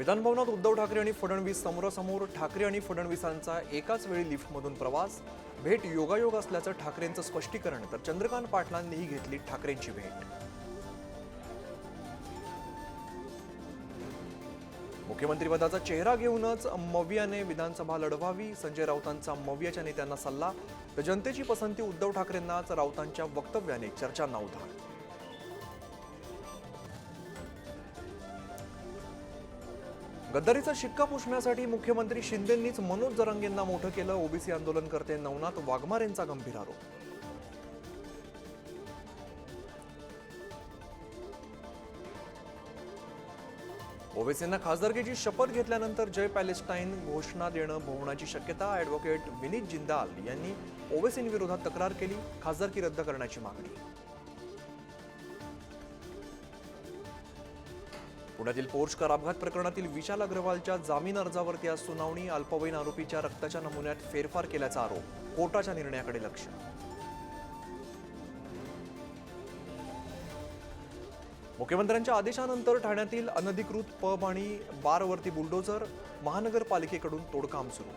विधानभवनात उद्धव ठाकरे आणि फडणवीस समोरासमोर ठाकरे आणि फडणवीसांचा एकाच वेळी लिफ्टमधून प्रवास भेट योगायोग असल्याचं ठाकरेंचं स्पष्टीकरण तर चंद्रकांत पाटलांनीही घेतली ठाकरेंची भेट. मुख्यमंत्रीपदाचा चेहरा घेऊनच मवियाने विधानसभा लढवावी संजय राऊतांचा मवियाच्या नेत्यांना सल्ला तर जनतेची पसंती उद्धव ठाकरेंनाच राऊतांच्या वक्तव्याने चर्चांना उधाण गद्दारीचा शिक्का पुसण्यासाठी मुख्यमंत्री शिंदेंनीच मनोज जरांगेंना मोठं केलं. ओबीसी आंदोलनकर्ते नवनाथ वाघमारेंचा गंभीर आरोप. ओवेसींना खासदारकीची शपथ घेतल्यानंतर जय पॅलेस्टाईन घोषणा देणं भोवण्याची शक्यता ॲडव्होकेट विनीत जिंदाल यांनी ओबीसींविरोधात तक्रार केली. खासदारकी रद्द करण्याची मागणी. पुण्यातील पोर्च कार अपघात प्रकरणातील विशाल अग्रवालच्या जामीन अर्जावरती आज सुनावणी अल्पवयीन आरोपीच्या रक्ताच्या नमुन्यात फेरफार केल्याचा आरोप कोर्टाच्या निर्णयाकडे लक्ष. मुख्यमंत्र्यांच्या आदेशानंतर ठाण्यातील अनधिकृत पब आणि बारवरती बुलडोझर महानगरपालिकेकडून तोडकाम सुरू.